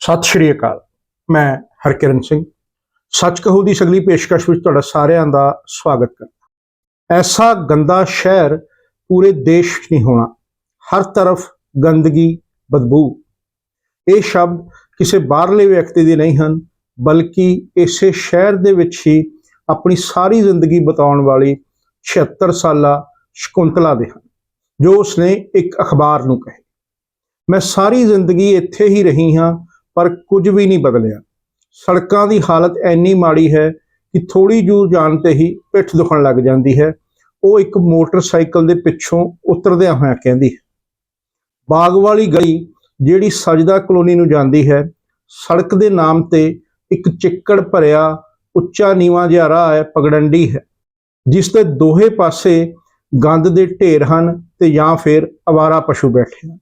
ਸਤਿ ਸ਼੍ਰੀ ਅਕਾਲ। ਮੈਂ ਹਰਕਿਰਨ ਸਿੰਘ। ਸੱਚ ਕਹੋ ਦੀ ਸਗਲੀ ਪੇਸ਼ਕਸ਼ ਵਿੱਚ ਤੁਹਾਡਾ ਸਾਰਿਆਂ ਦਾ ਸਵਾਗਤ ਕਰਦਾ ਐਸਾ ਗੰਦਾ ਸ਼ਹਿਰ ਪੂਰੇ ਦੇਸ਼ ਨਹੀਂ ਹੋਣਾ। ਹਰ ਤਰਫ ਗੰਦਗੀ, ਬਦਬੂ। ਇਹ ਸ਼ਬਦ ਕਿਸੇ ਬਾਹਰਲੇ ਵਿਅਕਤੀ ਦੇ ਨਹੀਂ ਹਨ, ਬਲਕਿ ਇਸੇ ਸ਼ਹਿਰ ਦੇ ਵਿੱਚ ਹੀ ਆਪਣੀ ਸਾਰੀ ਜ਼ਿੰਦਗੀ ਬਿਤਾਉਣ ਵਾਲੀ 76 ਸਾਲਾ ਸ਼ਕੁੰਤਲਾ ਦੇ ਹਨ, ਜੋ ਉਸਨੇ ਇੱਕ ਅਖਬਾਰ ਨੂੰ ਕਹੇ। ਮੈਂ ਸਾਰੀ ਜ਼ਿੰਦਗੀ ਇੱਥੇ ਹੀ ਰਹੀ ਹਾਂ ਪਰ ਕੁਝ ਵੀ ਨਹੀਂ ਬਦਲਿਆ। ਸੜਕਾਂ ਦੀ ਹਾਲਤ ਐਨੀ ਮਾੜੀ ਹੈ ਕਿ ਥੋੜੀ ਦੂਰ ਜਾਣ ਤੇ ਹੀ ਪਿੱਠ ਦੁਖਣ ਲੱਗ ਜਾਂਦੀ ਹੈ। ਉਹ ਇੱਕ ਮੋਟਰਸਾਈਕਲ ਦੇ ਪਿੱਛੋਂ ਉਤਰਦਿਆਂ ਹੋਇਆਂ ਕਹਿੰਦੀ ਹੈ ਬਾਗ ਵਾਲੀ ਗਲੀ ਜਿਹੜੀ ਸਜਦਾ ਕਲੋਨੀ ਨੂੰ ਜਾਂਦੀ ਹੈ, ਸੜਕ ਦੇ ਨਾਮ ਤੇ ਇੱਕ ਚਿੱਕੜ ਭਰਿਆ ਉੱਚਾ ਨੀਵਾਂ ਜਿਹਾ ਰਾਹ ਹੈ, ਪਗਡੰਡੀ ਹੈ, ਜਿਸ ਦੇ ਦੋਹੇ ਪਾਸੇ ਗੰਦ ਦੇ ਢੇਰ ਹਨ ਤੇ ਜਾਂ ਫਿਰ ਅਵਾਰਾ ਪਸ਼ੂ ਬੈਠੇ ਹਨ।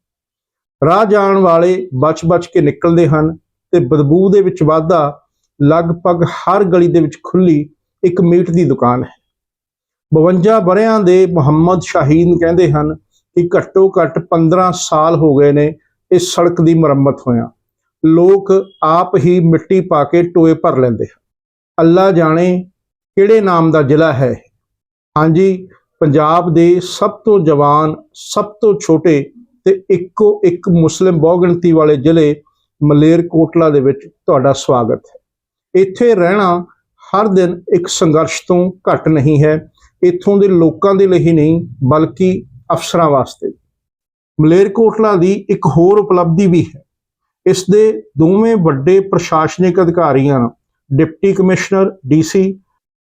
ਰਾਹ ਜਾਣ ਵਾਲੇ ਬਚ-ਬਚ ਕੇ ਨਿਕਲਦੇ ਹਨ ਤੇ ਬਦਬੂ ਦੇ ਵਿੱਚ ਵਾਧਾ ਲਗਭਗ ਹਰ ਗਲੀ ਦੇ ਵਿੱਚ ਖੁੱਲੀ ਇੱਕ ਮੀਟ ਦੀ ਦੁਕਾਨ ਹੈ। 52 ਬਰਿਆਂ ਦੇ ਮੁਹੰਮਦ ਸ਼ਾਹੀਨ ਕਹਿੰਦੇ ਹਨ ਕਿ ਘੱਟੋ ਘੱਟ 15 ਸਾਲ ਹੋ ਗਏ ਨੇ ਇਸ ਸੜਕ ਦੀ ਮੁਰੰਮਤ ਹੋਇਆ। ਲੋਕ ਆਪ ਹੀ ਮਿੱਟੀ ਪਾ ਕੇ ਟੋਏ ਭਰ ਲੈਂਦੇ ਹਨ। ਅੱਲਾ ਜਾਣੇ ਕਿਹੜੇ ਨਾਮ ਦਾ ਜ਼ਿਲ੍ਹਾ ਹੈ ਹਾਂਜੀ, ਪੰਜਾਬ ਦੇ ਸਭ ਤੋਂ ਜਵਾਨ, ਸਭ ਤੋਂ ਛੋਟੇ ਤੇ ਇੱਕੋ ਇੱਕ ਮੁਸਲਿਮ ਬਹੁਗਿਣਤੀ ਵਾਲੇ ਜ਼ਿਲ੍ਹੇ ਮਲੇਰਕੋਟਲਾ ਦੇ ਵਿੱਚ ਤੁਹਾਡਾ ਸਵਾਗਤ ਹੈ। ਇੱਥੇ ਰਹਿਣਾ ਹਰ ਦਿਨ ਇੱਕ ਸੰਘਰਸ਼ ਤੋਂ ਘੱਟ ਨਹੀਂ ਹੈ। ਇੱਥੋਂ ਦੇ ਲੋਕਾਂ ਦੇ ਲਈ ਨਹੀਂ, ਬਲਕਿ ਅਫਸਰਾਂ ਵਾਸਤੇ ਮਲੇਰਕੋਟਲਾ ਦੀ ਇੱਕ ਹੋਰ ਉਪਲਬਧੀ ਵੀ ਹੈ। ਇਸ ਦੇ ਦੋਵੇਂ ਵੱਡੇ ਪ੍ਰਸ਼ਾਸਨਿਕ ਅਧਿਕਾਰੀਆਂ ਡਿਪਟੀ ਕਮਿਸ਼ਨਰ, ਡੀਸੀ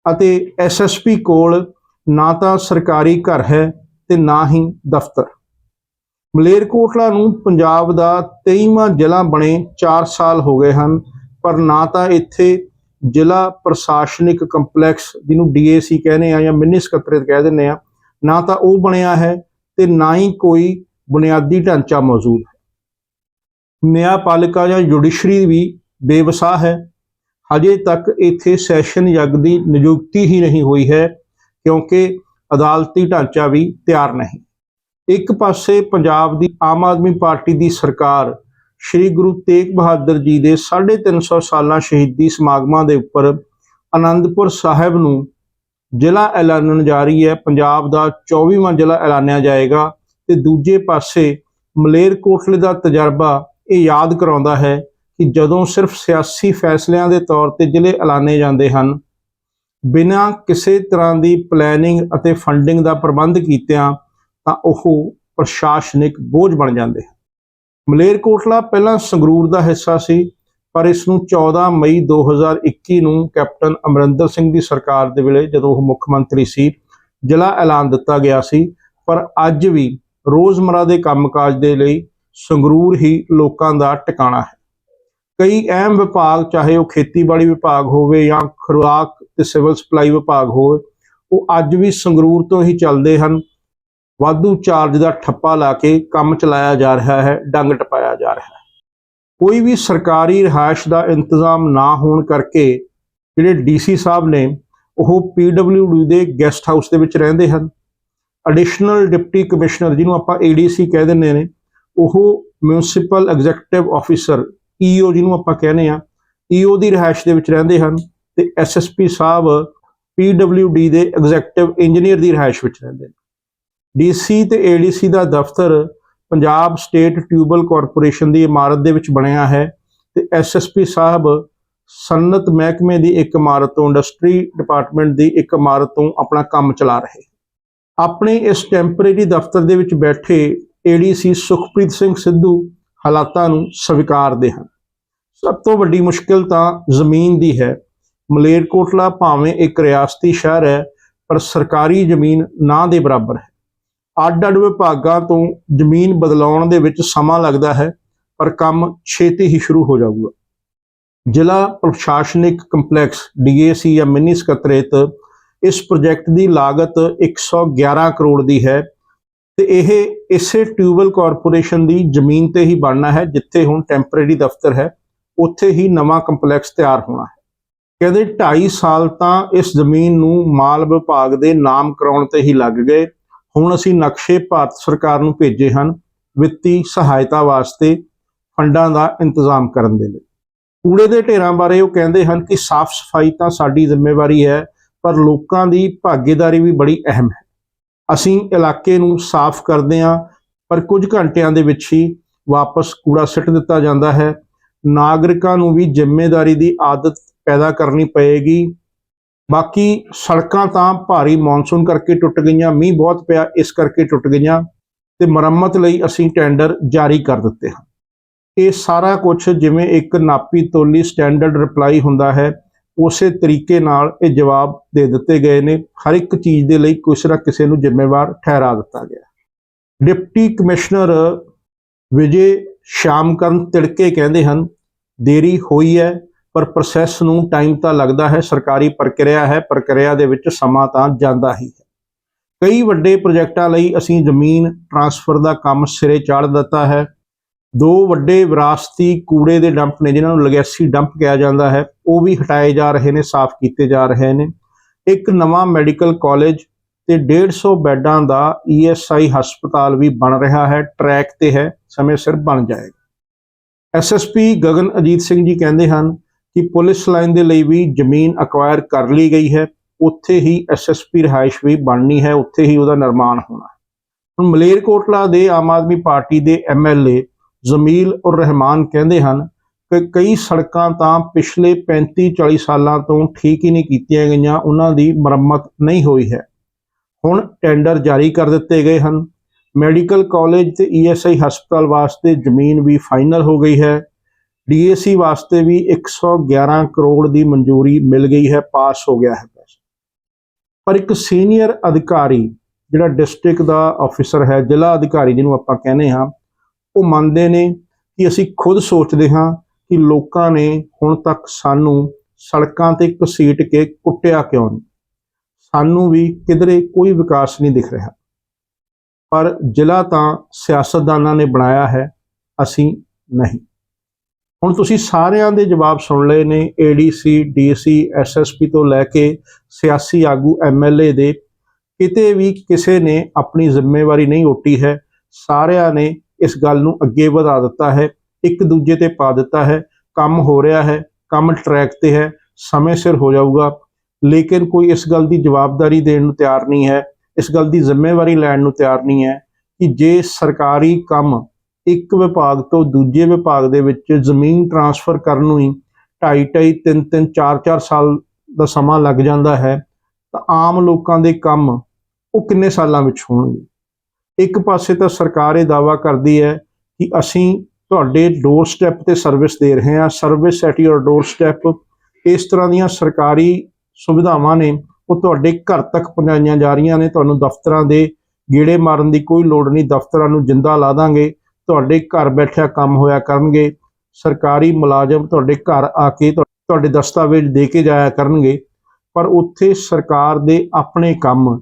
ਅਤੇ ਐਸਐਸਪੀ ਕੋਲ ਨਾ ਤਾਂ ਸਰਕਾਰੀ ਘਰ ਹੈ ਤੇ ਨਾ ਹੀ ਦਫ਼ਤਰ। ਮਲੇਰਕੋਟਲਾ ਨੂੰ ਪੰਜਾਬ ਦਾ 23ਵਾਂ ਜ਼ਿਲ੍ਹਾ ਬਣੇ 4 ਸਾਲ ਹੋ ਗਏ ਹਨ, ਪਰ ਨਾ ਤਾਂ ਇੱਥੇ ਜ਼ਿਲ੍ਹਾ ਪ੍ਰਸ਼ਾਸਨਿਕ ਕੰਪਲੈਕਸ ਜਿਹਨੂੰ ਡੀਏਸੀ ਕਹਿੰਦੇ ਆ ਜਾਂ ਮਿੰਨੀ ਸਕੱਤਰੇਤ ਕਹਿ ਦਿੰਦੇ ਆ, ਨਾ ਤਾਂ ਉਹ ਬਣਿਆ ਹੈ ਤੇ ਨਾ ਹੀ ਕੋਈ ਬੁਨਿਆਦੀ ਢਾਂਚਾ ਮੌਜੂਦ ਹੈ। ਨਿਆਂਪਾਲਿਕਾ ਜਾਂ ਜੁਡੀਸ਼ਰੀ ਵੀ ਬੇਵਸਾ ਹੈ। ਹਜੇ ਤੱਕ ਇੱਥੇ ਸੈਸ਼ਨ ਯੱਗ ਦੀ ਨਿਯੁਕਤੀ ਹੀ ਨਹੀਂ ਹੋਈ ਹੈ, ਕਿਉਂਕਿ ਅਦਾਲਤੀ ਢਾਂਚਾ ਵੀ ਤਿਆਰ ਨਹੀਂ। ਇੱਕ ਪਾਸੇ ਪੰਜਾਬ ਦੀ ਆਮ ਆਦਮੀ ਪਾਰਟੀ ਦੀ ਸਰਕਾਰ ਸ੍ਰੀ ਗੁਰੂ ਤੇਗ ਬਹਾਦਰ ਜੀ ਦੇ 350 ਸਾਲਾਂ ਸ਼ਹੀਦੀ ਸਮਾਗਮਾਂ ਦੇ ਉੱਪਰ ਆਨੰਦਪੁਰ ਸਾਹਿਬ ਨੂੰ ਜ਼ਿਲ੍ਹਾ ਐਲਾਨਣ ਜਾ ਰਹੀ ਹੈ। ਪੰਜਾਬ ਦਾ 24ਵਾਂ ਜ਼ਿਲ੍ਹਾ ਐਲਾਨਿਆ ਜਾਏਗਾ ਤੇ ਦੂਜੇ ਪਾਸੇ ਮਲੇਰਕੋਟਲੇ ਦਾ ਤਜਰਬਾ ਇਹ ਯਾਦ ਕਰਾਉਂਦਾ ਹੈ ਕਿ ਜਦੋਂ ਸਿਰਫ ਸਿਆਸੀ ਫੈਸਲਿਆਂ ਦੇ ਤੌਰ ਤੇ ਜ਼ਿਲ੍ਹੇ ਐਲਾਨੇ ਜਾਂਦੇ ਹਨ, ਬਿਨਾਂ ਕਿਸੇ ਤਰ੍ਹਾਂ ਦੀ ਪਲੈਨਿੰਗ ਅਤੇ ਫੰਡਿੰਗ ਦਾ ਪ੍ਰਬੰਧ ਕੀਤਿਆਂ ਤਾਂ ਉਹ ਪ੍ਰਸ਼ਾਸਨਿਕ ਬੋਝ ਬਣ ਜਾਂਦੇ ਹਨ। ਮਲੇਰਕੋਟਲਾ ਪਹਿਲਾਂ ਸੰਗਰੂਰ ਦਾ ਹਿੱਸਾ ਸੀ, ਪਰ ਇਸ ਨੂੰ 14 ਮਈ 2021 ਨੂੰ ਕੈਪਟਨ ਅਮਰਿੰਦਰ ਸਿੰਘ ਦੀ ਸਰਕਾਰ ਦੇ ਵੇਲੇ ਜਦੋਂ ਉਹ ਮੁੱਖ ਮੰਤਰੀ ਸੀ, ਜ਼ਿਲ੍ਹਾ ਐਲਾਨ ਦਿੱਤਾ ਗਿਆ ਸੀ। ਪਰ ਅੱਜ ਵੀ ਰੋਜ਼ਮਰਾ ਦੇ ਕੰਮਕਾਜ ਦੇ ਲਈ ਸੰਗਰੂਰ ਹੀ ਲੋਕਾਂ ਦਾ ਟਿਕਾਣਾ ਹੈ। ਕਈ ਅਹਿਮ ਵਿਭਾਗ, ਚਾਹੇ ਉਹ ਖੇਤੀਬਾੜੀ ਵਿਭਾਗ ਹੋਵੇ ਜਾਂ ਖੁਰਾਕ ਤੇ ਸਿਵਲ ਸਪਲਾਈ ਵਿਭਾਗ ਹੋਵੇ, ਉਹ ਅੱਜ ਵੀ ਸੰਗਰੂਰ ਤੋਂ ਹੀ ਚੱਲਦੇ ਹਨ। ਵਾਧੂ ਚਾਰਜ ਦਾ ਠੱਪਾ ਲਾ ਕੇ ਕੰਮ ਚਲਾਇਆ ਜਾ ਰਿਹਾ ਹੈ, ਡੰਗ ਟਪਾਇਆ ਜਾ ਰਿਹਾ ਹੈ। ਕੋਈ ਵੀ ਸਰਕਾਰੀ ਰਿਹਾਇਸ਼ ਦਾ ਇੰਤਜ਼ਾਮ ਨਾ ਹੋਣ ਕਰਕੇ ਜਿਹੜੇ ਡੀਸੀ ਸਾਹਿਬ ਨੇ, ਉਹ ਪੀਡਬਲਯੂਡੀ ਦੇ ਗੈਸਟ ਹਾਊਸ ਦੇ ਵਿੱਚ ਰਹਿੰਦੇ ਹਨ। ਐਡੀਸ਼ਨਲ ਡਿਪਟੀ ਕਮਿਸ਼ਨਰ ਜਿਹਨੂੰ ਆਪਾਂ ਏਡੀਸੀ ਕਹਿ ਦਿੰਦੇ ਨੇ, ਉਹ ਮਿਊਨਿਸਪਲ ਐਗਜ਼ੀਕਟਿਵ ਆਫੀਸਰ ਈਓ ਜਿਹਨੂੰ ਆਪਾਂ ਕਹਿੰਦੇ ਆ ਈਓ ਦੀ ਰਿਹਾਇਸ਼ ਦੇ ਵਿੱਚ ਰਹਿੰਦੇ ਹਨ ਤੇ ਐਸਐਸਪੀ ਸਾਹਿਬ ਪੀਡਬਲਯੂਡੀ ਦੇ ਐਗਜ਼ੀਕਟਿਵ ਇੰਜੀਨੀਅਰ ਦੀ ਰਿਹਾਇਸ਼ ਵਿੱਚ ਰਹਿੰਦੇ ਨੇ। ਡੀਸੀ ਤੇ ਏਡੀਸੀ ਦਾ ਦਫ਼ਤਰ ਪੰਜਾਬ ਸਟੇਟ ਟਿਊਬਲ ਕਾਰਪੋਰੇਸ਼ਨ ਦੀ ਇਮਾਰਤ ਦੇ ਵਿੱਚ ਬਣਿਆ ਹੈ ਤੇ ਐਸਐਸਪੀ ਸਾਹਿਬ ਸਨਅਤ ਮਹਿਕਮੇ ਦੀ ਇੱਕ ਇਮਾਰਤ ਤੋਂ ਇੰਡਸਟਰੀ ਡਿਪਾਰਟਮੈਂਟ ਦੀ ਇੱਕ ਇਮਾਰਤ ਤੋਂ ਆਪਣਾ ਕੰਮ ਚਲਾ ਰਹੇ। ਆਪਣੇ ਇਸ ਟੈਂਪਰੇਰੀ ਦਫ਼ਤਰ ਦੇ ਵਿੱਚ ਬੈਠੇ ਏਡੀਸੀ ਸੁਖਪ੍ਰੀਤ ਸਿੰਘ ਸਿੱਧੂ ਹਾਲਾਤਾਂ ਨੂੰ ਸਵੀਕਾਰਦੇ ਹਨ। ਸਭ ਤੋਂ ਵੱਡੀ ਮੁਸ਼ਕਿਲ ਤਾਂ ਜ਼ਮੀਨ ਦੀ ਹੈ। ਮਲੇਰਕੋਟਲਾ ਭਾਵੇਂ ਇੱਕ ਰਿਆਸਤੀ ਸ਼ਹਿਰ ਹੈ, ਪਰ ਸਰਕਾਰੀ ਜ਼ਮੀਨ ਨਾ ਦੇ ਬਰਾਬਰ ਹੈ। ਅੱਡ-ਅੱਡ ਵਿਭਾਗਾਂ ਤੋਂ ਜ਼ਮੀਨ ਬਦਲਾਉਣ ਦੇ ਵਿੱਚ ਸਮਾਂ ਲੱਗਦਾ ਹੈ, ਪਰ ਕੰਮ ਛੇਤੀ ਹੀ ਸ਼ੁਰੂ ਹੋ ਜਾਊਗਾ। ਜ਼ਿਲ੍ਹਾ ਪ੍ਰਸ਼ਾਸਨਿਕ ਕੰਪਲੈਕਸ ਡੀਏਸੀ ਜਾਂ ਮਿੰਨੀ ਸਕੱਤਰੇਤ ਇਸ ਪ੍ਰੋਜੈਕਟ ਦੀ ਲਾਗਤ 111 ਕਰੋੜ ਦੀ ਹੈ ਤੇ ਇਹ ਇਸੇ ਟਿਊਬਲ ਕਾਰਪੋਰੇਸ਼ਨ ਦੀ ਜ਼ਮੀਨ ਤੇ ਹੀ ਬਣਨਾ ਹੈ, ਜਿੱਥੇ ਹੁਣ ਟੈਂਪਰੇਰੀ ਦਫ਼ਤਰ ਹੈ, ਉੱਥੇ ਹੀ ਨਵਾਂ ਕੰਪਲੈਕਸ ਤਿਆਰ ਹੋਣਾ ਹੈ। ਕਹਿੰਦੇ 2.5 ਸਾਲ ਤਾਂ ਇਸ ਜ਼ਮੀਨ ਨੂੰ ਮਾਲ ਵਿਭਾਗ ਦੇ ਨਾਮ ਕਰਾਉਣ ਤੇ ਹੀ ਲੱਗ ਗਏ। ਹੁਣ ਅਸੀਂ ਨਕਸ਼ੇ ਭਾਰਤ ਸਰਕਾਰ ਨੂੰ ਭੇਜੇ ਹਨ ਵਿੱਤੀ ਸਹਾਇਤਾ ਵਾਸਤੇ ਫੰਡਾਂ ਦਾ ਇੰਤਜ਼ਾਮ ਕਰਨ ਦੇ ਲਈ। ਕੂੜੇ ਦੇ ਢੇਰਾਂ ਬਾਰੇ ਉਹ ਕਹਿੰਦੇ ਹਨ ਕਿ ਸਾਫ਼ ਸਫ਼ਾਈ ਤਾਂ ਸਾਡੀ ਜ਼ਿੰਮੇਵਾਰੀ ਹੈ, ਪਰ ਲੋਕਾਂ ਦੀ ਭਾਗੀਦਾਰੀ ਵੀ ਬੜੀ ਅਹਿਮ ਹੈ। ਅਸੀਂ ਇਲਾਕੇ ਨੂੰ ਸਾਫ਼ ਕਰਦੇ ਹਾਂ, ਪਰ ਕੁਝ ਘੰਟਿਆਂ ਦੇ ਵਿੱਚ ਹੀ ਵਾਪਸ ਕੂੜਾ ਸਿੱਟ ਦਿੱਤਾ ਜਾਂਦਾ ਹੈ। ਨਾਗਰਿਕਾਂ ਨੂੰ ਵੀ ਜ਼ਿੰਮੇਵਾਰੀ ਦੀ ਆਦਤ ਪੈਦਾ ਕਰਨੀ ਪਏਗੀ। ਬਾਕੀ ਸੜਕਾਂ ਤਾਂ ਭਾਰੀ ਮੌਨਸੂਨ ਕਰਕੇ ਟੁੱਟ ਗਈਆਂ, ਮੀਂਹ ਬਹੁਤ ਪਿਆ, ਇਸ ਕਰਕੇ ਟੁੱਟ ਗਈਆਂ ਤੇ ਮੁਰੰਮਤ ਲਈ ਅਸੀਂ ਟੈਂਡਰ ਜਾਰੀ ਕਰ ਦਿੱਤੇ ਹਨ। ਇਹ ਸਾਰਾ ਕੁਝ ਜਿਵੇਂ ਇੱਕ ਨਾਪੀ ਤੋਲੀ ਸਟੈਂਡਰਡ ਰਿਪਲਾਈ ਹੁੰਦਾ ਹੈ, ਉਸੇ ਤਰੀਕੇ ਨਾਲ ਇਹ ਜਵਾਬ ਦੇ ਦਿੱਤੇ ਗਏ ਨੇ। ਹਰ ਇੱਕ ਚੀਜ਼ ਦੇ ਲਈ ਕਿਸੇ ਨਾ ਕਿਸੇ ਨੂੰ ਜ਼ਿੰਮੇਵਾਰ ਠਹਿਰਾ ਦਿੱਤਾ ਗਿਆ। ਡਿਪਟੀ ਕਮਿਸ਼ਨਰ ਵਿਜੇ ਸ਼ਾਮਕਰਨ ਤਿੜਕੇ ਕਹਿੰਦੇ ਹਨ, ਦੇਰੀ ਹੋਈ ਹੈ ਪਰ ਪ੍ਰੋਸੈਸ ਨੂੰ ਟਾਈਮ ਤਾਂ ਲੱਗਦਾ ਹੈ, ਸਰਕਾਰੀ ਪ੍ਰਕਿਰਿਆ ਹੈ, ਪ੍ਰਕਿਰਿਆ ਦੇ ਵਿੱਚ ਸਮਾਂ ਤਾਂ ਜਾਂਦਾ ਹੀ ਹੈ। ਕਈ ਵੱਡੇ ਪ੍ਰੋਜੈਕਟਾਂ ਲਈ ਅਸੀਂ ਜ਼ਮੀਨ ਟਰਾਂਸਫਰ ਦਾ ਕੰਮ ਸਿਰੇ ਚਾੜ ਦਿੱਤਾ ਹੈ। ਦੋ ਵੱਡੇ ਵਿਰਾਸਤੀ ਕੂੜੇ ਦੇ ਡੰਪ ਨੇ, ਜਿਨ੍ਹਾਂ ਨੂੰ ਲਗੈਸੀ ਡੰਪ ਕਿਹਾ ਜਾਂਦਾ ਹੈ, ਉਹ ਵੀ ਹਟਾਏ ਜਾ ਰਹੇ ਨੇ, ਸਾਫ਼ ਕੀਤੇ ਜਾ ਰਹੇ ਨੇ। ਇੱਕ ਨਵਾਂ ਮੈਡੀਕਲ ਕਾਲਜ ਤੇ 150 ਬੈੱਡਾਂ ਦਾ ਈਐਸਆਈ ਹਸਪਤਾਲ ਵੀ ਬਣ ਰਿਹਾ ਹੈ ਟਰੈਕ ਤੇ ਹੈ, ਸਮੇਂ ਸਿਰ ਬਣ ਜਾਏਗਾ। ਐਸਐਸਪੀ ਗਗਨ ਅਜੀਤ ਸਿੰਘ ਜੀ ਕਹਿੰਦੇ ਹਨ ਕਿ ਪੁਲਿਸ ਲਾਈਨ ਦੇ ਲਈ ਵੀ ਜ਼ਮੀਨ ਅਕਵਾਇਰ ਕਰ ਲਈ ਗਈ ਹੈ। ਉੱਥੇ ਹੀ ਐਸਐਸਪੀ ਰਿਹਾਇਸ਼ ਵੀ ਬਣਨੀ ਹੈ। ਉੱਥੇ ਹੀ ਉਹਦਾ ਨਿਰਮਾਣ ਹੋਣਾ ਹੁਣ ਮਲੇਰਕੋਟਲਾ ਦੇ ਆਮ ਆਦਮੀ ਪਾਰਟੀ ਦੇ ਐਮਐਲਏ ਜ਼ਮੀਲ ਉਰ ਰਹਿਮਾਨ ਕਹਿੰਦੇ ਹਨ ਕਿ ਕਈ ਸੜਕਾਂ ਤਾਂ ਪਿਛਲੇ 35 40 ਸਾਲਾਂ ਤੋਂ ਠੀਕ ਹੀ ਨਹੀਂ ਕੀਤੀਆਂ ਗਈਆਂ। ਉਹਨਾਂ ਦੀ ਮੁਰੰਮਤ ਨਹੀਂ ਹੋਈ ਹੈ। ਹੁਣ ਟੈਂਡਰ ਜਾਰੀ ਕਰ ਦਿੱਤੇ ਗਏ ਹਨ। ਮੈਡੀਕਲ ਕਾਲਜ ਤੇ ਈਐਸਆਈ ਹਸਪਤਾਲ ਵਾਸਤੇ ਜ਼ਮੀਨ ਵੀ ਫਾਈਨਲ ਹੋ ਗਈ ਹੈ। ਡੀਏਸੀ ਵਾਸਤੇ ਵੀ 111 ਕਰੋੜ ਦੀ ਮਨਜ਼ੂਰੀ ਮਿਲ ਗਈ ਹੈ, ਪਾਸ ਹੋ ਗਿਆ ਹੈ ਪੈਸਾ। ਪਰ ਇੱਕ ਸੀਨੀਅਰ ਅਧਿਕਾਰੀ, ਜਿਹੜਾ ਡਿਸਟ੍ਰਿਕਟ ਦਾ ਆਫੀਸਰ ਹੈ, ਜ਼ਿਲ੍ਹਾ ਅਧਿਕਾਰੀ ਜਿਹਨੂੰ ਆਪਾਂ ਕਹਿੰਦੇ ਹਾਂ, ਉਹ ਮੰਨਦੇ ਨੇ ਕਿ ਅਸੀਂ ਖੁਦ ਸੋਚਦੇ ਹਾਂ ਕਿ ਲੋਕਾਂ ਨੇ ਹੁਣ ਤੱਕ ਸਾਨੂੰ ਸੜਕਾਂ ਤੇ ਘਸੀਟ ਕੇ ਕੁੱਟਿਆ ਕਿਉਂ ਨਹੀਂ? ਸਾਨੂੰ ਵੀ ਕਿਧਰੇ ਕੋਈ ਵਿਕਾਸ ਨਹੀਂ ਦਿਖ ਰਿਹਾ। ਪਰ ਜ਼ਿਲ੍ਹਾ ਤਾਂ ਸਿਆਸਤਦਾਨਾਂ ਨੇ ਬਣਾਇਆ ਹੈ, ਅਸੀਂ ਨਹੀਂ। ਹੁਣ ਤੁਸੀਂ ਸਾਰਿਆਂ ਦੇ ਜਵਾਬ ਸੁਣ ਲਏ ਨੇ ਏਡੀਸੀ ਡੀਸੀ ਐਸਐਸਪੀ ਤੋਂ ਲੈ ਕੇ ਸਿਆਸੀ ਆਗੂ ਐਮਐਲਏ ਦੇ। ਕਿਤੇ ਵੀ ਕਿਸੇ ਨੇ ਆਪਣੀ ਜ਼ਿੰਮੇਵਾਰੀ ਨਹੀਂ ਓਟੀ ਹੈ, ਸਾਰਿਆਂ ਨੇ ਇਸ ਗੱਲ ਨੂੰ ਅੱਗੇ ਵਧਾ ਦਿੱਤਾ ਹੈ, ਇੱਕ ਦੂਜੇ ਤੇ ਪਾ ਦਿੱਤਾ ਹੈ। ਕੰਮ ਹੋ ਰਿਹਾ ਹੈ, ਕੰਮ ਟਰੈਕ ਤੇ ਹੈ, ਸਮੇਂ ਸਿਰ ਹੋ ਜਾਊਗਾ। ਲੇਕਿਨ ਕੋਈ ਇਸ ਗੱਲ ਦੀ ਜਵਾਬਦਾਰੀ ਦੇਣ ਨੂੰ ਤਿਆਰ ਨਹੀਂ ਹੈ, ਇਸ ਗੱਲ ਦੀ ਜ਼ਿੰਮੇਵਾਰੀ ਲੈਣ ਨੂੰ ਤਿਆਰ ਨਹੀਂ ਹੈ ਕਿ ਜੇ ਸਰਕਾਰੀ ਕੰਮ ਇੱਕ ਵਿਭਾਗ ਤੋਂ ਦੂਜੇ ਵਿਭਾਗ ਦੇ ਵਿੱਚ ਜ਼ਮੀਨ ਟਰਾਂਸਫਰ ਕਰਨ ਨੂੰ ਹੀ 2.5 2.5 3 3 4 4 ਸਾਲ ਦਾ ਸਮਾਂ ਲੱਗ ਜਾਂਦਾ ਹੈ। ਤਾਂ ਆਮ ਲੋਕਾਂ ਦੇ ਕੰਮ ਉਹ ਕਿੰਨੇ ਸਾਲਾਂ ਵਿੱਚ ਹੋਣਗੇ? ਇੱਕ ਪਾਸੇ ਤਾਂ ਸਰਕਾਰ ਇਹ ਦਾਵਾ ਕਰਦੀ ਹੈ ਕਿ ਅਸੀਂ ਤੁਹਾਡੇ ਡੋਰ ਸਟੈਪ ਤੇ ਸਰਵਿਸ ਦੇ ਰਹੇ ਹਾਂ service at your doorstep ਇਸ ਤਰ੍ਹਾਂ ਦੀਆਂ ਸਰਕਾਰੀ ਸੁਵਿਧਾਵਾਂ ਨੇ ਉਹ ਤੁਹਾਡੇ ਘਰ ਤੱਕ ਪਹੁੰਚਾਈਆਂ ਜਾ ਰਹੀਆਂ ਨੇ। ਤੁਹਾਨੂੰ ਦਫ਼ਤਰਾਂ ਦੇ ਗੇੜੇ ਮਾਰਨ ਦੀ ਕੋਈ ਲੋੜ ਨਹੀਂ। ਦਫ਼ਤਰਾਂ ਨੂੰ ਜਿੰਦਾ ਲਾ ਦਾਂਗੇ। ਤੁਹਾਡੇ ਘਰ ਬੈਠਿਆ ਕੰਮ ਹੋਇਆ ਕਰਨਗੇ, ਸਰਕਾਰੀ ਮੁਲਾਜ਼ਮ ਤੁਹਾਡੇ ਘਰ ਆ ਕੇ ਤੁਹਾ- ਤੁਹਾਡੇ ਦਸਤਾਵੇਜ਼ ਦੇ ਕੇ ਜਾਇਆ ਕਰਨਗੇ, ਪਰ ਉੱਥੇ ਸਰਕਾਰ ਦੇ ਆਪਣੇ ਕੰਮ,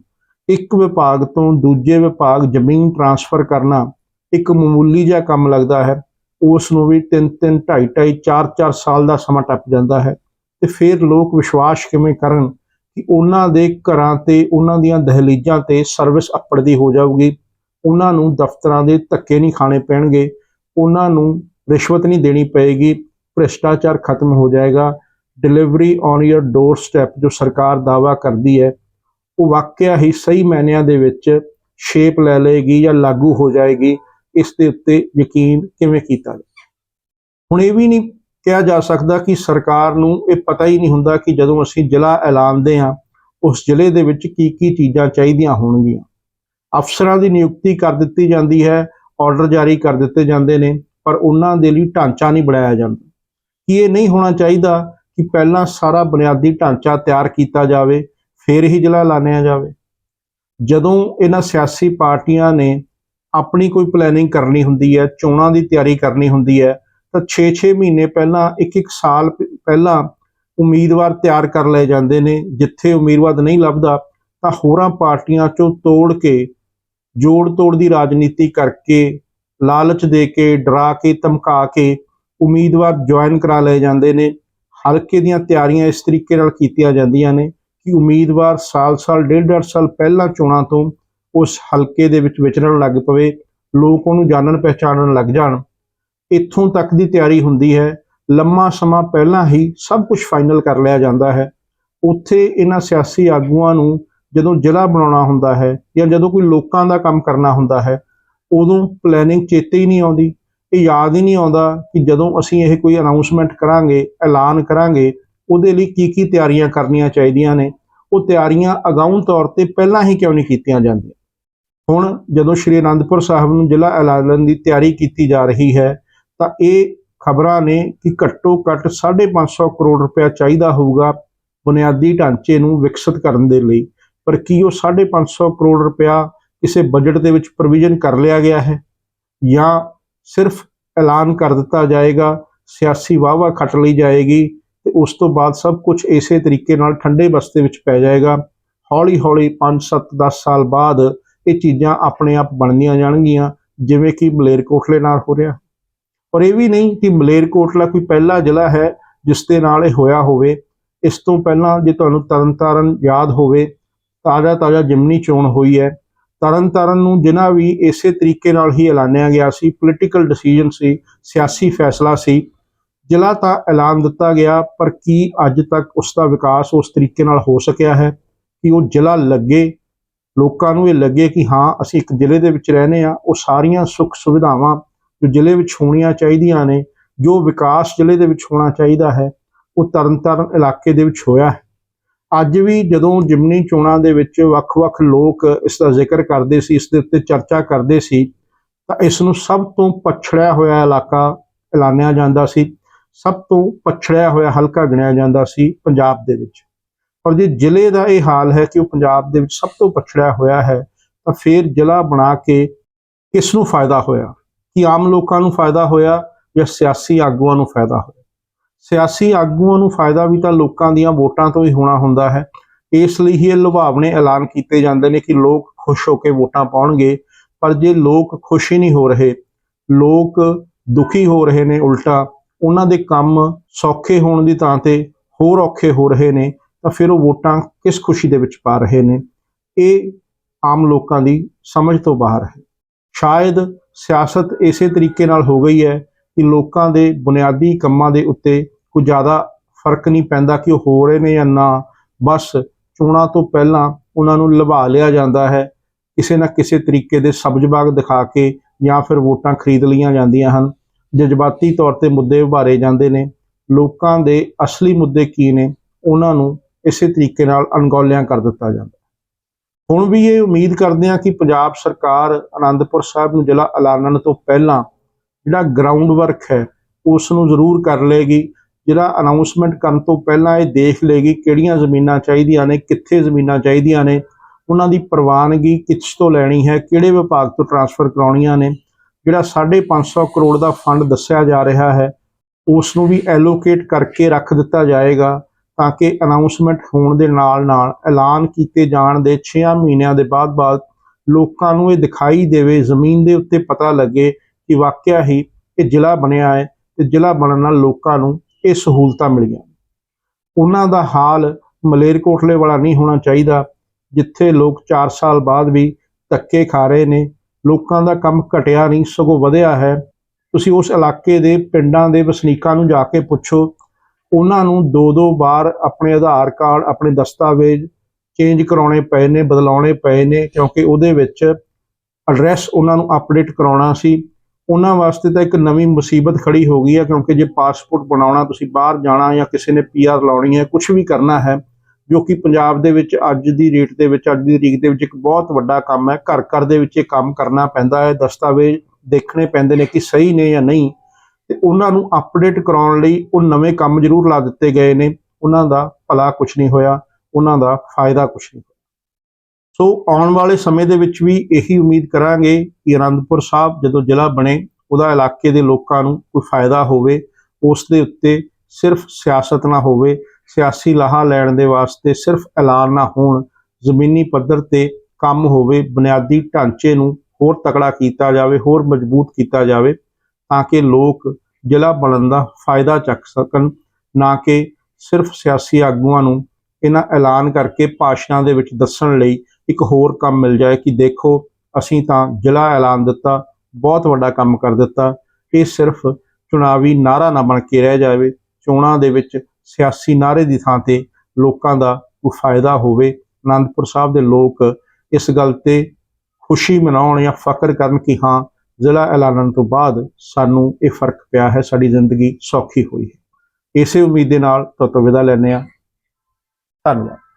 ਇੱਕ ਵਿਭਾਗ ਤੋਂ ਦੂਜੇ ਵਿਭਾਗ ਜ਼ਮੀਨ ਟਰਾਂਸਫਰ ਕਰਨਾ ਇੱਕ ਮਾਮੂਲੀ ਜਿਹਾ ਕੰਮ ਲੱਗਦਾ ਹੈ, ਉਸ ਨੂੰ ਵੀ 3 3 2.5 2.5 4 4 ਸਾਲ ਦਾ ਸਮਾਂ ਟੱਪ ਜਾਂਦਾ ਹੈ। ਤੇ ਫਿਰ ਲੋਕ ਵਿਸ਼ਵਾਸ ਕਿਵੇਂ ਕਰਨ ਕਿ ਉਹਨਾਂ ਦੇ ਘਰਾਂ ਤੇ, ਉਹਨਾਂ ਦੀਆਂ ਦਹਲੀਜ਼ਾਂ ਤੇ ਸਰਵਿਸ ਅੱਪੜਦੀ ਹੋ ਜਾਊਗੀ? ਉਹਨਾਂ ਨੂੰ ਦਫ਼ਤਰਾਂ ਦੇ ਧੱਕੇ ਨਹੀਂ ਖਾਣੇ ਪੈਣਗੇ, ਉਹਨਾਂ ਨੂੰ ਰਿਸ਼ਵਤ ਨਹੀਂ ਦੇਣੀ ਪਏਗੀ, ਭ੍ਰਿਸ਼ਟਾਚਾਰ ਖਤਮ ਹੋ ਜਾਏਗਾ delivery on your doorstep ਜੋ ਸਰਕਾਰ ਦਾਵਾ ਕਰਦੀ ਹੈ, ਉਹ ਵਾਕਿਆ ਹੀ ਸਹੀ ਮਾਇਨਿਆਂ ਦੇ ਵਿੱਚ ਸ਼ੇਪ ਲੈ ਲਏਗੀ ਜਾਂ ਲਾਗੂ ਹੋ ਜਾਏਗੀ, ਇਸ ਦੇ ਉੱਤੇ ਯਕੀਨ ਕਿਵੇਂ ਕੀਤਾ ਜਾਏ? ਹੁਣ ਇਹ ਵੀ ਨਹੀਂ ਕਿਹਾ ਜਾ ਸਕਦਾ ਕਿ ਸਰਕਾਰ ਨੂੰ ਇਹ ਪਤਾ ਹੀ ਨਹੀਂ ਹੁੰਦਾ ਕਿ ਜਦੋਂ ਅਸੀਂ ਜ਼ਿਲ੍ਹਾ ਐਲਾਨਦੇ ਹਾਂ, ਉਸ ਜ਼ਿਲ੍ਹੇ ਦੇ ਵਿੱਚ ਕੀ ਕੀ ਚੀਜ਼ਾਂ ਚਾਹੀਦੀਆਂ ਹੋਣਗੀਆਂ। ਅਫਸਰਾਂ ਦੀ ਨਿਯੁਕਤੀ ਕਰ ਦਿੱਤੀ ਜਾਂਦੀ ਹੈ ਆਰਡਰ ਜਾਰੀ ਕਰ ਦਿੱਤੇ ਜਾਂਦੇ ਨੇ, ਪਰ ਉਹਨਾਂ ਦੇ ਲਈ ਢਾਂਚਾ ਨਹੀਂ ਬਣਾਇਆ ਜਾਂਦਾ। ਕੀ ਇਹ ਨਹੀਂ ਹੋਣਾ ਚਾਹੀਦਾ ਕਿ ਪਹਿਲਾਂ ਸਾਰਾ ਬੁਨਿਆਦੀ ਢਾਂਚਾ ਤਿਆਰ ਕੀਤਾ ਜਾਵੇ, ਫਿਰ ਹੀ ਜ਼ਿਲ੍ਹਾ ਲਾਣਿਆ ਜਾਵੇ? ਜਦੋਂ ਇਹਨਾਂ ਸਿਆਸੀ ਪਾਰਟੀਆਂ ਨੇ ਆਪਣੀ ਕੋਈ ਪਲੈਨਿੰਗ ਕਰਨੀ ਹੁੰਦੀ ਹੈ, ਚੋਣਾਂ ਦੀ ਤਿਆਰੀ ਕਰਨੀ ਹੁੰਦੀ ਹੈ, ਤਾਂ 6-6 ਮਹੀਨੇ ਪਹਿਲਾਂ, ਇੱਕ-ਇੱਕ ਸਾਲ ਪਹਿਲਾਂ ਉਮੀਦਵਾਰ ਤਿਆਰ ਕਰ ਲਏ ਜਾਂਦੇ ਨੇ। ਜਿੱਥੇ ਉਮੀਦਵਾਰ ਨਹੀਂ ਲੱਭਦਾ, ਤਾਂ ਹੋਰਾਂ ਪਾਰਟੀਆਂ ਚੋਂ ਤੋੜ ਕੇ ਜੋੜ ਤੋੜ ਦੀ ਰਾਜਨੀਤੀ ਕਰਕੇ ਲਾਲਚ ਦੇ ਕੇ, ਡਰਾ ਕੇ, ਧਮਕਾ ਕੇ ਉਮੀਦਵਾਰ ਜੁਆਇਨ ਕਰਾ ਲਏ ਜਾਂਦੇ ਨੇ। ਹਲਕੇ ਦੀਆਂ ਤਿਆਰੀਆਂ ਇਸ ਤਰੀਕੇ ਨਾਲ ਕੀਤੀਆਂ ਜਾਂਦੀਆਂ ਨੇ ਕਿ ਉਮੀਦਵਾਰ ਸਾਲ-ਸਾਲ ਡੇਢ ਡੇਢ ਸਾਲ ਪਹਿਲਾਂ ਚੋਣਾਂ ਤੋਂ ਉਸ ਹਲਕੇ ਦੇ ਵਿੱਚ ਵਿਚਰਨ ਲੱਗ ਪਵੇ, ਲੋਕ ਉਹਨੂੰ ਜਾਣਨ ਪਹਿਚਾਨਣ ਲੱਗ ਜਾਣ। ਇੱਥੋਂ ਤੱਕ ਦੀ ਤਿਆਰੀ ਹੁੰਦੀ ਹੈ। ਲੰਮਾ ਸਮਾਂ ਪਹਿਲਾਂ ਹੀ ਸਭ ਕੁਝ ਫਾਈਨਲ ਕਰ ਲਿਆ ਜਾਂਦਾ ਹੈ। ਉੱਥੇ ਇਹਨਾਂ ਸਿਆਸੀ ਆਗੂਆਂ ਨੂੰ ਜਦੋਂ ਜ਼ਿਲ੍ਹਾ ਬਣਾਉਣਾ ਹੁੰਦਾ ਹੈ ਜਾਂ ਜਦੋਂ ਕੋਈ ਲੋਕਾਂ ਦਾ ਕੰਮ ਕਰਨਾ ਹੁੰਦਾ ਹੈ, ਉਦੋਂ ਪਲੈਨਿੰਗ ਚੇਤੇ ਹੀ ਨਹੀਂ ਆਉਂਦੀ। ਇਹ ਯਾਦ ਹੀ ਨਹੀਂ ਆਉਂਦਾ ਕਿ ਜਦੋਂ ਅਸੀਂ ਇਹ ਕੋਈ ਅਨਾਉਂਸਮੈਂਟ ਕਰਾਂਗੇ, ਐਲਾਨ ਕਰਾਂਗੇ, ਉਹਦੇ ਲਈ ਕੀ ਕੀ ਤਿਆਰੀਆਂ ਕਰਨੀਆਂ ਚਾਹੀਦੀਆਂ ਨੇ। ਉਹ ਤਿਆਰੀਆਂ ਅਗਾਊਂ ਤੌਰ ਤੇ ਪਹਿਲਾਂ ਹੀ ਕਿਉਂ ਨਹੀਂ ਕੀਤੀਆਂ ਜਾਂਦੀਆਂ? ਹੁਣ ਜਦੋਂ ਸ਼੍ਰੀ ਅਨੰਦਪੁਰ ਸਾਹਿਬ ਨੂੰ ਜ਼ਿਲ੍ਹਾ ਐਲਾਨ ਦੀ ਤਿਆਰੀ ਕੀਤੀ ਜਾ ਰਹੀ ਹੈ, ਤਾਂ ਇਹ ਖਬਰਾਂ ਨੇ ਕਿ ਘੱਟੋ ਘੱਟ 550 ਕਰੋੜ ਰੁਪਇਆ ਚਾਹੀਦਾ ਹੋਊਗਾ ਬੁਨਿਆਦੀ ਢਾਂਚੇ ਨੂੰ ਵਿਕਸਿਤ ਕਰਨ ਦੇ ਲਈ। ਪਰ ਕੀ ਉਹ 550 ਕਰੋੜ ਰੁਪਇਆ ਕਿਸੇ ਬਜਟ ਦੇ ਵਿੱਚ ਪ੍ਰੋਵੀਜ਼ਨ ਕਰ ਲਿਆ ਗਿਆ ਹੈ? ਜਾਂ ਸਿਰਫ ਐਲਾਨ ਕਰ ਦਿੱਤਾ ਜਾਏਗਾ, ਸਿਆਸੀ ਵਾਹਵਾ ਖੱਟ ਲਈ ਜਾਏਗੀ ਤੇ ਉਸ ਤੋਂ ਬਾਅਦ ਸਭ ਕੁਝ ਇਸੇ ਤਰੀਕੇ ਨਾਲ ਠੰਡੇ ਬਸਤੇ ਵਿੱਚ ਪੈ ਜਾਏਗਾ? ਹੌਲੀ ਹੌਲੀ 5 7 10 ਸਾਲ ਬਾਅਦ ਇਹ ਚੀਜ਼ਾਂ ਆਪਣੇ ਆਪ ਬਣਦੀਆਂ ਜਾਣਗੀਆਂ, ਜਿਵੇਂ ਕਿ ਮਲੇਰਕੋਟਲੇ ਨਾਲ ਹੋ ਰਿਹਾ। ਪਰ ਇਹ ਵੀ ਨਹੀਂ ਕਿ ਮਲੇਰਕੋਟਲਾ ਕੋਈ ਪਹਿਲਾ ਜ਼ਿਲ੍ਹਾ ਹੈ ਜਿਸ ਦੇ ਨਾਲ ਇਹ ਹੋਇਆ ਹੋਵੇ। ਇਸ ਤੋਂ ਪਹਿਲਾਂ ਜੇ ਤੁਹਾਨੂੰ ਤਰਨਤਾਰਨ ਯਾਦ ਹੋਵੇ ਤਾਜ਼ਾ ਤਾਜ਼ਾ ਜਿਮਨੀ ਚੋਣ ਹੋਈ ਹੈ। ਤਰਨ ਤਰਨਤਾਰਨ ਨੂੰ ਜਿਨ੍ਹਾਂ ਵੀ ਇਸੇ ਤਰੀਕੇ ਨਾਲ ਹੀ ਐਲਾਨਿਆ ਗਿਆ ਸੀ। ਪੋਲੀਟੀਕਲ ਡਿਸੀਜਨ ਸੀ, ਸਿਆਸੀ ਫੈਸਲਾ ਸੀ। ਜ਼ਿਲ੍ਹਾ ਤਾਂ ਐਲਾਨ ਦਿੱਤਾ ਗਿਆ, ਪਰ ਕੀ ਅੱਜ ਤੱਕ ਉਸ ਦਾ ਵਿਕਾਸ ਉਸ ਤਰੀਕੇ ਨਾਲ ਹੋ ਸਕਿਆ ਹੈ ਕਿ ਉਹ ਜ਼ਿਲ੍ਹਾ ਲੱਗੇ? ਲੋਕਾਂ ਨੂੰ ਇਹ ਲੱਗੇ ਕਿ ਹਾਂ, ਅਸੀਂ ਇੱਕ ਜ਼ਿਲ੍ਹੇ ਦੇ ਵਿੱਚ ਰਹਨੇ ਆ ਉਹ ਸਾਰੀਆਂ ਸੁੱਖ ਸੁਵਿਧਾਵਾਂ ਜੋ ਜ਼ਿਲ੍ਹੇ ਵਿੱਚ ਹੋਣੀਆਂ ਚਾਹੀਦੀਆਂ ਨੇ, ਜੋ ਵਿਕਾਸ ਜ਼ਿਲ੍ਹੇ ਦੇ ਵਿੱਚ ਹੋਣਾ ਚਾਹੀਦਾ ਹੈ, ਉਹ ਤਰਨਤਾਰਨ ਇਲਾਕੇ ਦੇ ਵਿੱਚ ਹੋਇਆ ਹੈ। ਅੱਜ ਵੀ ਜਦੋਂ ਜਿਮਨੀ ਚੋਣਾਂ ਦੇ ਵਿੱਚ ਵੱਖ-ਵੱਖ ਲੋਕ ਇਸ ਦਾ ਜ਼ਿਕਰ ਕਰਦੇ ਸੀ, ਇਸ ਦੇ ਉੱਤੇ ਚਰਚਾ ਕਰਦੇ ਸੀ, ਤਾਂ ਇਸ ਨੂੰ ਸਭ ਤੋਂ ਪਛੜਿਆ ਹੋਇਆ ਇਲਾਕਾ ਐਲਾਨਿਆ ਜਾਂਦਾ ਸੀ, ਸਭ ਤੋਂ ਪਛੜਿਆ ਹੋਇਆ ਹਲਕਾ ਗਿਣਿਆ ਜਾਂਦਾ ਸੀ ਪੰਜਾਬ ਦੇ ਵਿੱਚ। ਪਰ ਜੇ ਜ਼ਿਲ੍ਹੇ ਦਾ ਇਹ ਹਾਲ ਹੈ ਕਿ ਉਹ ਪੰਜਾਬ ਦੇ ਵਿੱਚ ਸਭ ਤੋਂ ਪਛੜਿਆ ਹੋਇਆ ਹੈ, ਤਾਂ ਫਿਰ ਜ਼ਿਲ੍ਹਾ ਬਣਾ ਕੇ ਕਿਸ ਨੂੰ ਫਾਇਦਾ ਹੋਇਆ, ਕਿ ਆਮ ਲੋਕਾਂ ਨੂੰ ਫਾਇਦਾ ਹੋਇਆ ਜਾਂ ਸਿਆਸੀ ਆਗੂਆਂ ਨੂੰ ਫਾਇਦਾ ਹੋਇਆ। ਸਿਆਸੀ ਆਗੂਆਂ ਨੂੰ ਫਾਇਦਾ ਵੀ ਤਾਂ ਲੋਕਾਂ ਦੀਆਂ ਵੋਟਾਂ ਤੋਂ ਹੀ ਹੋਣਾ ਹੁੰਦਾ ਹੈ। ਇਸ ਲਈ ਹੀ ਇਹ ਲੁਭਾਵਣੇ ਐਲਾਨ ਕੀਤੇ ਜਾਂਦੇ ਨੇ ਕਿ ਲੋਕ ਖੁਸ਼ ਹੋ ਕੇ ਵੋਟਾਂ ਪਾਉਣਗੇ। ਪਰ ਜੇ ਲੋਕ ਖੁਸ਼ ਹੀ ਨਹੀਂ ਹੋ ਰਹੇ, ਲੋਕ ਦੁਖੀ ਹੋ ਰਹੇ ਨੇ ਉਲਟਾ, ਉਹਨਾਂ ਦੇ ਕੰਮ ਸੌਖੇ ਹੋਣ ਦੀ ਥਾਂ ਤੇ ਹੋਰ ਔਖੇ ਹੋ ਰਹੇ ਨੇ, ਤਾਂ ਫਿਰ ਉਹ ਵੋਟਾਂ ਕਿਸ ਖੁਸ਼ੀ ਦੇ ਵਿੱਚ ਪਾ ਰਹੇ ਨੇ? ਇਹ ਆਮ ਲੋਕਾਂ ਦੀ ਸਮਝ ਤੋਂ ਬਾਹਰ ਹੈ। ਸ਼ਾਇਦ ਸਿਆਸਤ ਇਸੇ ਤਰੀਕੇ ਨਾਲ ਹੋ ਗਈ ਹੈ ਕਿ ਲੋਕਾਂ ਦੇ ਬੁਨਿਆਦੀ ਕੰਮਾਂ ਦੇ ਉੱਤੇ ਕੋਈ ਜ਼ਿਆਦਾ ਫ਼ਰਕ ਨਹੀਂ ਪੈਂਦਾ ਕਿ ਉਹ ਹੋ ਰਹੇ ਨੇ ਜਾਂ ਨਾ। ਬਸ ਚੋਣਾਂ ਤੋਂ ਪਹਿਲਾਂ ਉਹਨਾਂ ਨੂੰ ਲੁਭਾ ਲਿਆ ਜਾਂਦਾ ਹੈ। ਕਿਸੇ ਨਾ ਕਿਸੇ ਤਰੀਕੇ ਦੇ ਸਬਜ਼ ਬਾਗ ਦਿਖਾ ਕੇ ਜਾਂ ਫਿਰ ਵੋਟਾਂ ਖਰੀਦ ਲਈਆਂ ਜਾਂਦੀਆਂ ਹਨ। ਜਜ਼ਬਾਤੀ ਤੌਰ ਤੇ ਮੁੱਦੇ ਉਭਾਰੇ ਜਾਂਦੇ ਨੇ। ਲੋਕਾਂ ਦੇ ਅਸਲੀ ਮੁੱਦੇ ਕੀ ਨੇ, ਉਹਨਾਂ ਨੂੰ ਇਸੇ ਤਰੀਕੇ ਨਾਲ ਅਣਗੌਲਿਆਂ ਕਰ ਦਿੱਤਾ ਜਾਂਦਾ ਹੁਣ ਵੀ ਇਹ ਉਮੀਦ ਕਰਦੇ ਹਾਂ ਕਿ ਪੰਜਾਬ ਸਰਕਾਰ ਆਨੰਦਪੁਰ ਸਾਹਿਬ ਨੂੰ ਜ਼ਿਲ੍ਹਾ ਐਲਾਨਣ ਤੋਂ ਪਹਿਲਾਂ ਜਿਹੜਾ ਗਰਾਊਂਡ ਵਰਕ ਹੈ ਉਸ ਨੂੰ ਜ਼ਰੂਰ ਕਰ ਲਏਗੀ। ਜਿਹੜਾ ਅਨਾਉਂਸਮੈਂਟ ਕਰਨ ਤੋਂ ਪਹਿਲਾਂ ਇਹ ਦੇਖ ਲਏਗੀ ਕਿਹੜੀਆਂ ਜ਼ਮੀਨਾਂ ਚਾਹੀਦੀਆਂ ਨੇ, ਕਿੱਥੇ ਜ਼ਮੀਨਾਂ ਚਾਹੀਦੀਆਂ ਨੇ, ਉਹਨਾਂ ਦੀ ਪ੍ਰਵਾਨਗੀ ਕਿਸ ਤੋਂ ਲੈਣੀ ਹੈ, ਕਿਹੜੇ ਵਿਭਾਗ ਤੋਂ ਟ੍ਰਾਂਸਫਰ ਕਰਾਉਣੀਆਂ ਨੇ। ਜਿਹੜਾ 550 ਕਰੋੜ ਦਾ ਫੰਡ ਦੱਸਿਆ ਜਾ ਰਿਹਾ ਹੈ ਉਸ ਨੂੰ ਵੀ ਐਲੋਕੇਟ ਕਰਕੇ ਰੱਖ ਦਿੱਤਾ ਜਾਏਗਾ ਤਾਂ ਕਿ ਅਨਾਉਂਸਮੈਂਟ ਹੋਣ ਦੇ ਨਾਲ ਨਾਲ ਐਲਾਨ ਕੀਤੇ ਜਾਣ ਦੇ 6 ਮਹੀਨਿਆਂ ਦੇ ਬਾਅਦ ਬਾਅਦ ਲੋਕਾਂ ਨੂੰ ਇਹ ਦਿਖਾਈ ਦੇਵੇ, ਜ਼ਮੀਨ ਦੇ ਉੱਤੇ ਪਤਾ ਲੱਗੇ ਕਿ ਵਾਕਿਆ ਹੀ ਇਹ ਜ਼ਿਲ੍ਹਾ ਬਣਿਆ ਹੈ ਤੇ ਜ਼ਿਲ੍ਹਾ ਬਣਨ ਨਾਲ ਲੋਕਾਂ ਨੂੰ ਇਹ ਸਹੂਲਤਾਂ ਮਿਲੀਆਂ। ਉਹਨਾਂ ਦਾ ਹਾਲ ਮਲੇਰਕੋਟਲੇ ਵਾਲਾ ਨਹੀਂ ਹੋਣਾ ਚਾਹੀਦਾ, ਜਿੱਥੇ ਲੋਕ 4 ਸਾਲ ਬਾਅਦ ਵੀ ਧੱਕੇ ਖਾ ਰਹੇ ਨੇ। ਲੋਕਾਂ ਦਾ ਕੰਮ ਘਟਿਆ ਨਹੀਂ, ਸਗੋਂ ਵਧਿਆ ਹੈ। ਤੁਸੀਂ ਉਸ ਇਲਾਕੇ ਦੇ ਪਿੰਡਾਂ ਦੇ ਵਸਨੀਕਾਂ ਨੂੰ ਜਾ ਕੇ ਪੁੱਛੋ। ਉਹਨਾਂ ਨੂੰ ਦੋ ਦੋ ਵਾਰ ਆਪਣੇ ਆਧਾਰ ਕਾਰਡ, ਆਪਣੇ ਦਸਤਾਵੇਜ਼ ਚੇਂਜ ਕਰਾਉਣੇ ਪਏ ਨੇ, ਬਦਲਾਉਣੇ ਪਏ ਨੇ, ਕਿਉਂਕਿ ਉਹਦੇ ਵਿੱਚ ਐਡਰੈਸ ਉਹਨਾਂ ਨੂੰ ਅਪਡੇਟ ਕਰਾਉਣਾ ਸੀ। ਉਹਨਾਂ ਵਾਸਤੇ ਤਾਂ ਇੱਕ ਨਵੀਂ ਮੁਸੀਬਤ ਖੜੀ ਹੋ ਗਈ ਹੈ, ਕਿਉਂਕਿ ਜੇ ਪਾਸਪੋਰਟ ਬਣਾਉਣਾ, ਤੁਸੀਂ ਬਾਹਰ ਜਾਣਾ ਜਾਂ ਕਿਸੇ ਨੇ ਪੀਆਰ ਲਾਉਣੀ ਹੈ ਕੁਝ ਵੀ ਕਰਨਾ ਹੈ, ਜੋ ਕਿ ਪੰਜਾਬ ਦੇ ਵਿੱਚ ਅੱਜ ਦੀ ਰੇਟ ਦੇ ਵਿੱਚ, ਅੱਜ ਦੀ ਤਰੀਕ ਦੇ ਵਿੱਚ ਇੱਕ ਬਹੁਤ ਵੱਡਾ ਕੰਮ ਹੈ ਘਰ ਘਰ ਦੇ ਵਿੱਚ ਇਹ ਕੰਮ ਕਰਨਾ ਪੈਂਦਾ ਹੈ, ਦਸਤਾਵੇਜ਼ ਦੇਖਣੇ ਪੈਂਦੇ ਨੇ ਕਿ ਸਹੀ ਨੇ ਜਾਂ ਨਹੀਂ, ਤੇ ਉਹਨਾਂ ਨੂੰ ਅਪਡੇਟ ਕਰਾਉਣ ਲਈ ਉਹ ਨਵੇਂ ਕੰਮ ਜ਼ਰੂਰ ਲਾ ਦਿੱਤੇ ਗਏ ਨੇ, ਉਹਨਾਂ ਦਾ ਭਲਾ ਕੁਝ ਨਹੀਂ ਹੋਇਆ, ਉਹਨਾਂ ਦਾ ਫਾਇਦਾ ਕੁਝ ਨਹੀਂ। ਸੋ ਆਉਣ ਵਾਲੇ ਸਮੇਂ ਦੇ ਵਿੱਚ ਵੀ ਇਹੀ ਉਮੀਦ ਕਰਾਂਗੇ ਕਿ ਅਨੰਦਪੁਰ ਸਾਹਿਬ ਜਦੋਂ ਜ਼ਿਲ੍ਹਾ ਬਣੇ, ਉਹਦਾ ਇਲਾਕੇ ਦੇ ਲੋਕਾਂ ਨੂੰ ਕੋਈ ਫਾਇਦਾ ਹੋਵੇ, ਉਸ ਦੇ ਉੱਤੇ ਸਿਰਫ ਸਿਆਸਤ ਨਾ ਹੋਵੇ, ਸਿਆਸੀ ਲਾਹਾ ਲੈਣ ਦੇ ਵਾਸਤੇ ਸਿਰਫ ਐਲਾਨ ਨਾ ਹੋਣ, ਜ਼ਮੀਨੀ ਪੱਧਰ ਤੇ ਕੰਮ ਹੋਵੇ, ਬੁਨਿਆਦੀ ਢਾਂਚੇ ਨੂੰ ਹੋਰ ਤਕੜਾ ਕੀਤਾ ਜਾਵੇ, ਹੋਰ ਮਜ਼ਬੂਤ ਕੀਤਾ ਜਾਵੇ, ਤਾਂ ਕਿ ਲੋਕ ਜ਼ਿਲ੍ਹਾ ਬਣਨ ਦਾ ਫਾਇਦਾ ਚੱਕ ਸਕਣ, ਨਾ ਕਿ ਸਿਰਫ ਸਿਆਸੀ ਆਗੂਆਂ ਨੂੰ ਇਹਨਾਂ ਐਲਾਨ ਕਰਕੇ ਭਾਸ਼ਣਾਂ ਦੇ ਵਿੱਚ ਦੱਸਣ ਲਈ ਇੱਕ ਹੋਰ ਕੰਮ ਮਿਲ ਜਾਏ ਕਿ ਦੇਖੋ ਅਸੀਂ ਤਾਂ ਜ਼ਿਲ੍ਹਾ ਐਲਾਨ ਦਿੱਤਾ, ਬਹੁਤ ਵੱਡਾ ਕੰਮ ਕਰ ਦਿੱਤਾ। ਇਹ ਸਿਰਫ ਚੁਣਾਵੀ ਨਾਰਾ ਨਾ ਬਣ ਕੇ ਰਹਿ ਜਾਵੇ, ਚੋਣਾਂ ਦੇ ਵਿੱਚ ਸਿਆਸੀ ਨਾਰੇ ਦੀ ਥਾਂ ਤੇ ਲੋਕਾਂ ਦਾ ਕੋਈ ਫਾਇਦਾ ਹੋਵੇ। ਅਨੰਦਪੁਰ ਸਾਹਿਬ ਦੇ ਲੋਕ ਇਸ ਗੱਲ ਤੇ ਖੁਸ਼ੀ ਮਨਾਉਣ ਜਾਂ ਫਕਰ ਕਰਨ ਕਿ ਹਾਂ, ਜ਼ਿਲ੍ਹਾ ਐਲਾਨਣ ਤੋਂ ਬਾਅਦ ਸਾਨੂੰ ਇਹ ਫ਼ਰਕ ਪਿਆ ਹੈ, ਸਾਡੀ ਜ਼ਿੰਦਗੀ ਸੌਖੀ ਹੋਈ ਹੈ। ਇਸੇ ਉਮੀਦ ਦੇ ਨਾਲ ਤੁਹਾਡੇ ਵਿਦਾ ਲੈਂਦੇ ਹਾਂ। ਧੰਨਵਾਦ।